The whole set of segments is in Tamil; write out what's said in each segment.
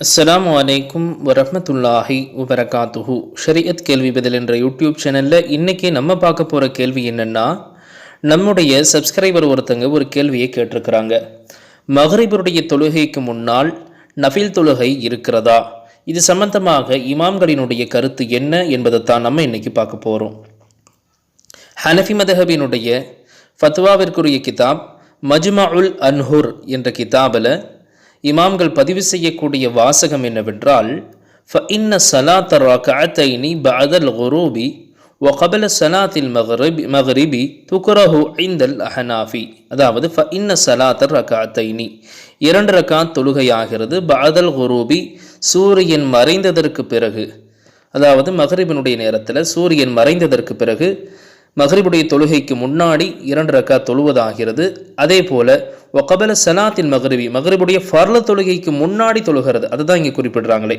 அஸ்லாம் வலைக்கும் வரமத்துல்லாஹி வபரகாத்துஹு ஷரியத் கேள்வி பதில் என்ற யூடியூப் சேனலில் இன்றைக்கி நம்ம பார்க்க போகிற கேள்வி என்னென்னா நம்முடைய சப்ஸ்கிரைபர் ஒருத்தங்க ஒரு கேள்வியை கேட்டிருக்கிறாங்க. மகரிபருடைய தொழுகைக்கு முன்னால் நஃபில் தொழுகை இருக்கிறதா? இது சம்பந்தமாக இமாம்களினுடைய கருத்து என்ன என்பதை தான் நம்ம இன்றைக்கி பார்க்க போகிறோம் ஹனஃபி மதஹபினுடைய ஃபத்வாவிற்குரிய கிதாப் மஜ்மா உல் அன்ஹுர் என்ற கிதாபில் இமாம்கள் பதிவு செய்யக்கூடிய வாசகம் என்னவென்றால் فإن صلاة الركعتين بعد الغروب وقبل صلاة المغرب مغرب تكره عند الأحناف அதாவது فإن صلاة الركعتين இரண்டு ரக்காத் தொழுகையாகிறது பாதல் குரூபி சூரியன் மறைந்ததற்கு பிறகு அதாவது மகரிபினுடைய நேரத்தில் சூரியன் மறைந்ததற்கு பிறகு மகரிபுடைய தொழுகைக்கு முன்னாடி இரண்டு ரக்கா தொழுவதாகிறது. அதே போல ஒகபல சலாத்தின் மகரிபி மகரிபுடைய ஃபர்ல தொழுகைக்கு முன்னாடி தொழுகிறது. அதுதான் இங்கே குறிப்பிடுறாங்களே.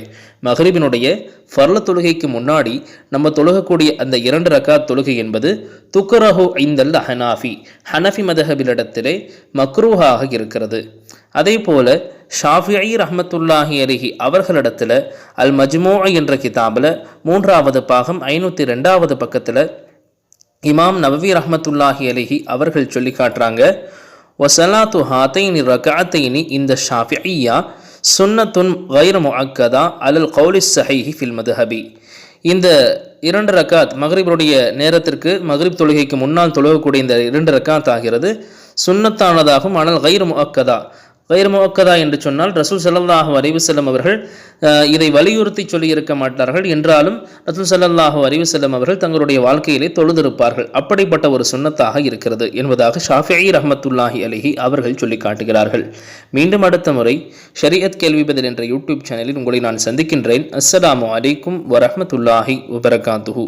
மகரிபினுடைய ஃபர்ல தொழுகைக்கு முன்னாடி நம்ம தொழுகக்கூடிய அந்த இரண்டு ரக்கா தொழுகை என்பது துக்கரஹு ஐந்தல் ஹனாஃபி ஹனஃபி மதஹபிலிடத்திலே மக்ரூஹாக இருக்கிறது. அதே போல ஷாஃபிஐ ரஹமத்துல்லாஹி அலிஹி அவர்களிடத்தில் அல் மஜ்மோ என்ற கிதாபில் மூன்றாவது பாகம் ஐநூற்றி ரெண்டாவது பக்கத்தில் இமாம் நபவி ரஹமத்துல்லாஹி அலிஹி அவர்கள் சொல்லி காட்டுறாங்க வசலாத்து ஹாத்தைனி ரகாத்தைனி இந்த ஷாஃபியா சுன்னத்துன் வைர முஅக்கதா அலல் கௌலிஸ் சஹைஹி ஃபில் மதுஹபி. இந்த இரண்டு ரக்காத் மகரிபருடைய நேரத்திற்கு மகரிப் தொழுகைக்கு முன்னால் தொழுகக்கூடிய இந்த இரண்டு ரக்காத் ஆகிறது. சுன்னத்தானதாகும் ஆனால் கைர் முஅக்கதா. வைரமுகதா என்று சொன்னால் ரசூல் ஸல்லல்லாஹு அலைஹி செல்லும் அவர்கள் இதை வலியுறுத்தி சொல்லியிருக்க மாட்டார்கள். என்றாலும் ரசூல் ஸல்லல்லாஹு அலைஹி அவர்கள் தங்களுடைய வாழ்க்கையிலே தொழுதிருப்பார்கள். அப்படிப்பட்ட ஒரு சுன்னத்தாக இருக்கிறது என்பதாக ஷாஃபிஐ ரஹமத்துல்லாஹி அலிஹி அவர்கள் சொல்லி காட்டுகிறார்கள். மீண்டும் அடுத்த முறை ஷரியத் கேள்வி பதில் என்ற யூடியூப் சேனலில் உங்களை நான் சந்திக்கின்றேன். அஸ்ஸலாமு அலைக்கும் வரஹ்மத்துல்லாஹி வபரகாத்துஹூ.